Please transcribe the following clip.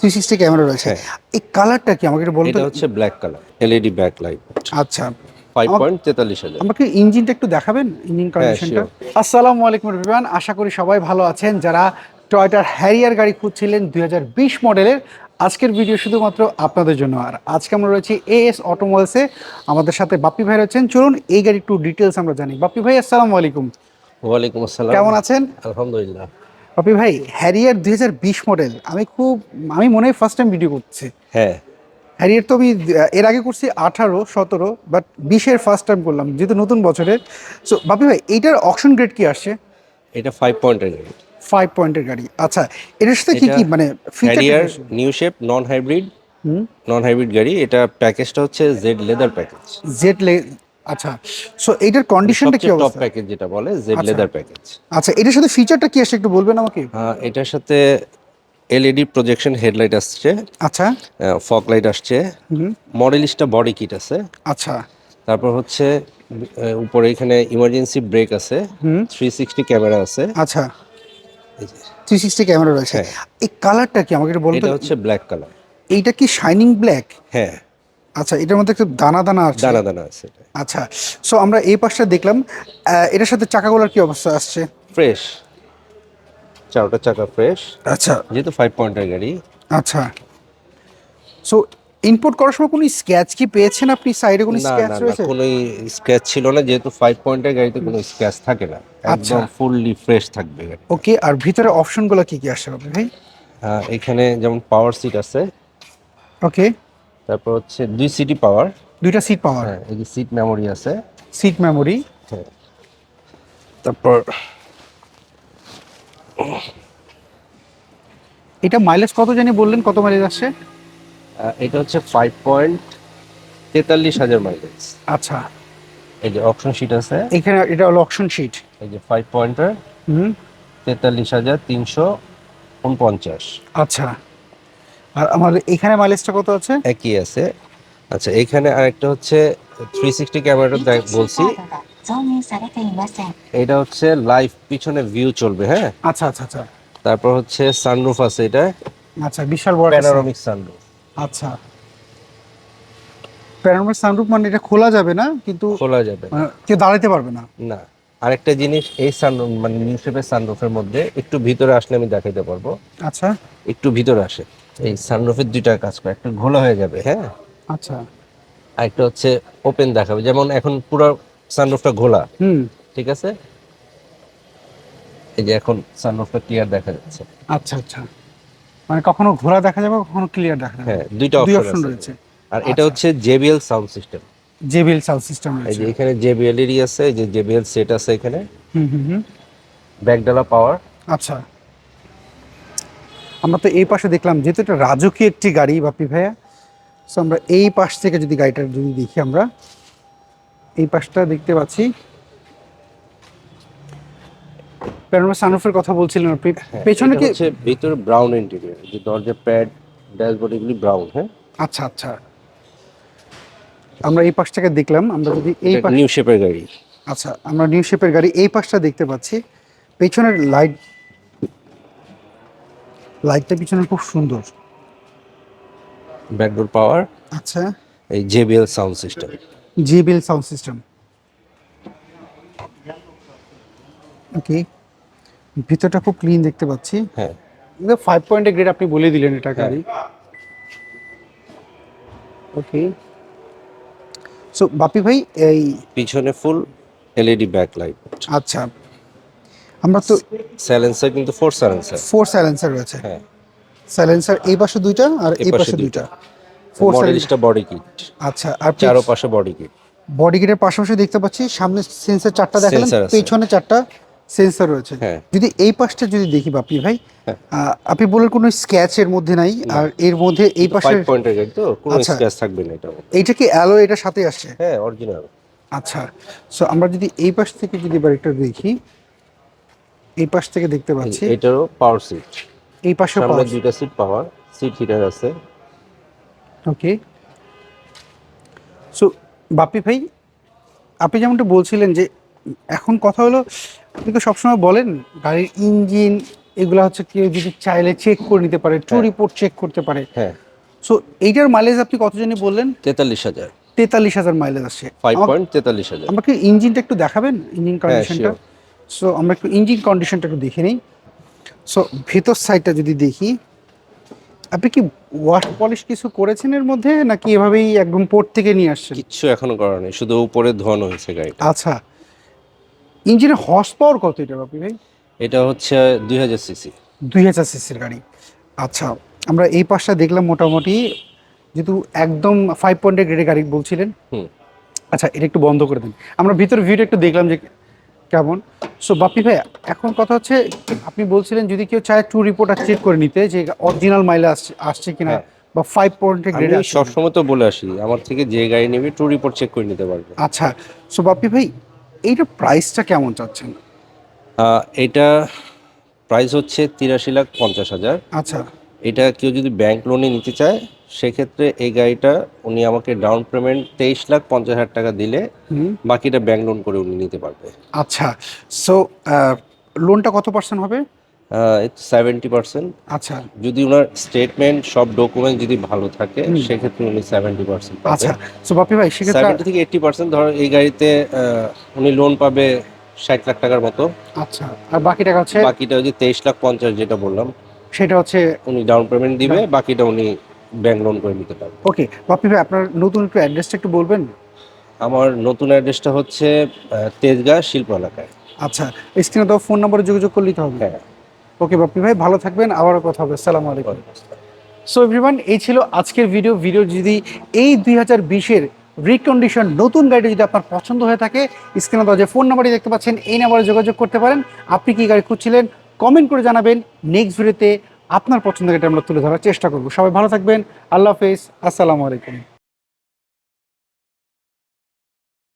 Three sixty camera রয়েছে। এই কালারটা কি আমাকে একটু বলতে? এটা হচ্ছে black colour LED back light আচ্ছা। আমাকে ইঞ্জিনটা একটু দেখাবেন ইঞ্জিন কন্ডিশনটা আসসালামু আলাইকুম রিভান আশা করি সবাই ভালো আছেন। যারা টয়টার হ্যারিয়ার গাড়ি খুঁজছিলেন দুই হাজার বিশ মডেলের আজকের ভিডিও শুধুমাত্র আপনাদের জন্য। আর আজকে আমরা রয়েছি এএস অটোমোবাইলসে আমাদের সাথে বাপ্পি ভাই রয়েছেন। চলুন এই গাড়ি একটু ডিটেলস আমরা জানি। বাপ্পি ভাই আসসালামু আলাইকুম। ওয়ালাইকুম আসসালাম। কেমন আছেন? আলহামদুলিল্লাহ। বাপ্পি ভাই হ্যারিয়ার দুই হাজার বিশ মডেল আমি খুব আমি মনে হয় ফার্স্ট টাইম ভিডিও করছি। হ্যাঁ। হ্যারিয়ার তো আমি এর আগে করছি আঠারো সতেরো বাট বিশের ফার্স্ট টাইম করলাম যেহেতু নতুন বছরের। সো বাপি ভাই এইটার অকশন গ্রেড কি আসছে? এটা ফাইভ পয়েন্টের গাড়ি। ফাইভ পয়েন্টের গাড়ি। আচ্ছা এটার সাথে কি কি মানে Harrier new shape non hybrid হুম। নন হাইব্রিড গাড়ি এটা প্যাকেজটা হচ্ছে জেড লেদার প্যাকেজ জেড লে আচ্ছা সো এইটার কন্ডিশনটা কি সবচেয়ে টপ প্যাকেজ যেটা বলে জেড। লেদার প্যাকেজ আচ্ছা এটার সাথে ফিচারটা কি আসছে একটু বলবেন আমাকে? এটার সাথে এলইডি প্রজেকশন হেডলাইট আসছে। আচ্ছা। ফগ লাইট আসছে। হুম। মডেলিস্টটা বডি কিট আছে। আচ্ছা। তারপর হচ্ছে উপরে এখানে ইমার্জেন্সি ব্রেক আছে। হুম। থ্রি সিক্সটি ক্যামেরা আছে। আচ্ছা। থ্রি সিক্সটি ক্যামেরা রয়েছে। হ্যাঁ। এই কালারটা কি? আমাকে একটু বলতে এটা হচ্ছে ব্ল্যাক কালার এইটা কি শাইনিং ব্ল্যাক হ্যাঁ। আচ্ছা এটার মধ্যে একটু দানা দানা আছে। দানা দানা আছে। আচ্ছা সো আমরা এই পাশটা দেখলাম এটার সাথে চাকাগুলোর কি অবস্থা আসছে? ফ্রেশ চারটা চাকা ফ্রেশ আচ্ছা। যেহেতু ফাইভ পয়েন্টের গাড়ি। আচ্ছা। সো ইনপুট করার সময় কোনো স্ক্র্যাচ কি পেয়েছেন আপনি? সাইডে কোনো না রয়েছে? কোনো স্ক্র্যাচ ছিল না যেহেতু ফাইভ পয়েন্টের গাড়িতে কোনো স্ক্র্যাচ থাকে না। আচ্ছা। একদম ফুললি ফ্রেশ থাকবে ওকে আর ভিতরে অপশনগুলো কি কি আপনি ভাই? এখানে যেমন পাওয়ার সিট আছে। ওকে তারপর হচ্ছে দুই সিটি পাওয়ার দুইটা সিট পাওয়ার হ্যাঁ এই যে সিট মেমোরি আছে। সিট মেমোরি হ্যাঁ। তারপর এটা মাইলেজ কত জানি বললেন কত মাইলেজ আসছে? এটা হচ্ছে ফাইভ পয়েন্ট তেতাল্লিশ হাজার মাইলেজ আচ্ছা। এই যে অপশন শিট আছে। এখানে এটা হলো অপশন শিট এই যে ফাইভ পয়েন্টার হুম। তেতাল্লিশ হাজার তিনশো উনপঞ্চাশ। আচ্ছা। আর আমাদের এখানে মাইলেজটা কত আছে? একই আছে। আচ্ছা এখানে আরেকটা হচ্ছে থ্রি সিক্সটি ক্যামেরাটা বলছি। এটা হচ্ছে লাইভ পিছনে ভিউ চলবে হ্যাঁ? আচ্ছা আচ্ছা আচ্ছা। তারপর হচ্ছে সানরুফ আছে এটা। আচ্ছা বিশাল বড় প্যানোরামিক সানরুফ আচ্ছা। প্যানোরামিক সানরুফ মানে এটা খোলা যাবে না কিন্তু খোলা যাবে। মানে কেউ দাঁড়াতে পারবে না। না আরেকটা জিনিস এই সানরুফ মানে নিউজ সানরুফের মধ্যে একটু ভিতরে আসলে আমি দেখাইতে পারব। আচ্ছা। একটু ভিতরে আসে। এই সানরুফের দুইটা কাজ করে একটা ঘোলা হয়ে যাবে হ্যাঁ। আচ্ছা। আর একটা হচ্ছে ওপেন দেখাবে যেমন এখন পুরো সানরুফটা ঘোলা। হুম। ঠিক আছে? এই যে এখন সানরুফটা ক্লিয়ার দেখা যাচ্ছে। আচ্ছা আচ্ছা। মানে কখনো ঘোলা দেখা যাবে কখনো ক্লিয়ার দেখা যাবে। হ্যাঁ দুইটা দুই অপশন রয়েছে। আর এটা হচ্ছে JBL sound system JBL sound system এই যে এখানে জেবিএল এরই আছে এই যে জেবিএল সেট আছে এখানে। হুম হুম হুম। ব্যাকডালা পাওয়ার আচ্ছা। আমরা তো এই পাশে দেখলাম যেহেতু এটা রাজকীয় একটি গাড়ি বাপি ভাইয়া সো আমরা এই পাশ থেকে যদি গাড়িটা যদি দেখি আমরা এই পাশটা দেখতে পাচ্ছি। প্যানোরামা সানরুফের কথা বলছিলেন আপনি। পেছনে কি হ্যাঁ, হচ্ছে ভিতরে ব্রাউন ইন্টেরিয়র যে দরজা প্যাড ড্যাশবোর্ড এগুলি ব্রাউন হ্যাঁ? আচ্ছা আচ্ছা। আমরা এই পাশ থেকে দেখলাম আমরা যদি এই নিউ শেপের গাড়ি। আচ্ছা আমরা নিউ শেপের গাড়ি এই পাশটা দেখতে পাচ্ছি। পেছনের লাইট লাইটটা পিছনে খুব সুন্দর। ব্যাকডোর পাওয়ার আচ্ছা। এই JBL sound system JBL sound system okay ভিতরটা খুব ক্লিন দেখতে পাচ্ছি। হ্যাঁ। ফাইভ পয়েন্টের গ্রেড আপনি বলে দিলেন এটা গাড়ি। ওকে সো বাপি ভাই এই পিছনে ফুল এলইডি ব্যাক লাইট আচ্ছা। আমরা তো সাইলেন্সার কিন্তু ফোর সাইলেন্সার ফোর সাইলেন্সার রয়েছে। হ্যাঁ। সাইলেন্সার এই পাশে দুইটা আর এই পাশে দুইটা। ফোর মডেলিস্টটা বডি কিট আচ্ছা আর চারো পাশে বডি কিট বডি গেটের পাশাপাশি দেখতে পাচ্ছি সামনে সেন্সর চারটা দেখালেন। পেছনে চারটা সেন্সর রয়েছে। হ্যাঁ। যদি এই পাশটা যদি দেখি বাপি ভাই হ্যাঁ। আপনি বললেন কোনো স্ক্যাচের মধ্যে নাই আর এর মধ্যে এই পাশে ফাইভ পয়েন্টের গাড়ি তো কোনো আচ্ছা। স্ক্র্যাচ থাকবে না এটা এইটা কি অ্যালো এটা সাথে আসছে? হ্যাঁ অরিজিনাল আচ্ছা সো আমরা যদি এই পাশ থেকে যদি এবার একটা দেখি এই পাশ থেকে দেখতে পাচ্ছি। এটারও পাওয়ার সিট এই পাশে সামনে দুইটা সিট পাওয়ার সিট হিটার আছে। ওকে সো বাপি ভাই আপনি যেমনটা বলছিলেন যে এখন কথা হলো আপনি তো সবসময় বলেন গাড়ির ইঞ্জিন এগুলো হচ্ছে কেউ যদি চাইলে চেক করে নিতে পারে ট্রু হ্যাঁ। রিপোর্ট চেক করতে পারে। হ্যাঁ। সো এইটার মাইলেজ আপনি কত জানি বললেন? তেতাল্লিশ হাজার। তেতাল্লিশ হাজার মাইলেজ আসছে। ফাইভ আমাকে- পয়েন্ট তেতাল্লিশ হাজার। আমাকে ইঞ্জিনটা একটু দেখাবেন ইঞ্জিন হ্যাঁ কন্ডিশনটা sure. সো আমরা একটু ইঞ্জিন কন্ডিশনটা একটু দেখে নিই। সো ভেতর সাইডটা যদি দেখি আপনি কি ওয়াশ পলিশ কিছু করেছেন এর মধ্যে নাকি এভাবেই একদম পোর্ট থেকে নিয়ে আসছেন? কিচ্ছু এখনও করা নেই শুধু উপরে ধোয়ানো হয়েছে গাড়িটা। আচ্ছা। ইঞ্জিনের হর্স পাওয়ার কত এটা বাপি ভাই? এটা হচ্ছে দুই হাজার সিসি দুই হাজার সিসির গাড়ি। আচ্ছা আমরা এই পাশটা দেখলাম মোটামুটি যেহেতু একদম ফাইভ পয়েন্টের গ্রেডের গাড়ি বলছিলেন। আচ্ছা এটা একটু বন্ধ করে দিন। আমরা ভিতরে ভিউটা একটু দেখলাম যে কেমন? সো বাপ্পি ভাই এখন কথা হচ্ছে আপনি বলছিলেন যদি কেউ চায় টু রিপোর্ট আর চেক করে নিতে যে অরিজিনাল মাইলে আসছে আসছে কিনা হ্যাঁ। বা ফাইভ পয়েন্টের গ্রেড। সবসময় তো বলে আসি আমার থেকে যে গাড়ি নেবে টু রিপোর্ট চেক করে নিতে পারবে। আচ্ছা সো বাপ্পি ভাই এইটা প্রাইসটা কেমন চাচ্ছেন? এটা প্রাইস হচ্ছে তিরাশি লাখ পঞ্চাশ হাজার। আচ্ছা। এটা কেউ যদি ব্যাংক লোনে নিতে চায় সেক্ষেত্রে এই গাড়িটা উনি আমাকে ডাউন পেমেন্ট তেইশ লাখ পঞ্চাশ হাজার টাকা দিলে বাকিটা ব্যাংক লোন করে উনি নিতে পারবে। আচ্ছা সো লোনটা কত পার্সেন্ট হবে? সেভেন্টি পার্সেন্ট আচ্ছা। যদি ওনার স্টেটমেন্ট সব ডকুমেন্ট যদি ভালো থাকে সেক্ষেত্রে উনি সেভেন্টি পার্সেন্ট আচ্ছা সো বাপ্পি ভাই সেক্ষেত্রে সেভেন্টি থেকে এইটটি পার্সেন্ট ধরো এই গাড়িতে উনি লোন পাবে ষাট লাখ টাকার মতো। আচ্ছা আর বাকি টাকা হচ্ছে? বাকিটা ওই যে তেইশ লাখ পঞ্চাশ যেটা বললাম সেটা হচ্ছে উনি ডাউন পেমেন্ট দিবে বাকিটা উনি ব্যাংক লোন করে নিতে পারবে। ওকে বাপ্পি ভাই আপনার নতুন একটু অ্যাড্রেসটা একটু বলবেন? আমার নতুন অ্যাড্রেসটা হচ্ছে তেজগাঁ শিল্প এলাকায়। আচ্ছা স্ক্রিনে তো ফোন নম্বরে যোগাযোগ করলেই তো হবে। হ্যাঁ। ওকে বাপ্পি ভাই ভালো থাকবেন আবারও কথা হবে আসসালামু আলাইকুম। সো এভরিওয়ান এই ছিল আজকের ভিডিও ভিডিও যদি এই দুই হাজার বিশের রিকন্ডিশন নতুন গাড়িটা যদি আপনার পছন্দ হয়ে থাকে স্ক্রিনে দেওয়া যে ফোন নাম্বারটি দেখতে পাচ্ছেন এই নাম্বারে যোগাযোগ করতে পারেন। আপনি কি গাড়ি খুঁজছিলেন কমেন্ট করে জানাবেন। নেক্সট ভিডিওতে আপনার পছন্দের এটা আমরা তুলে ধরার চেষ্টা করব। সবাই ভালো থাকবেন। আল্লাহ হাফেজ। আসসালামু আলাইকুম।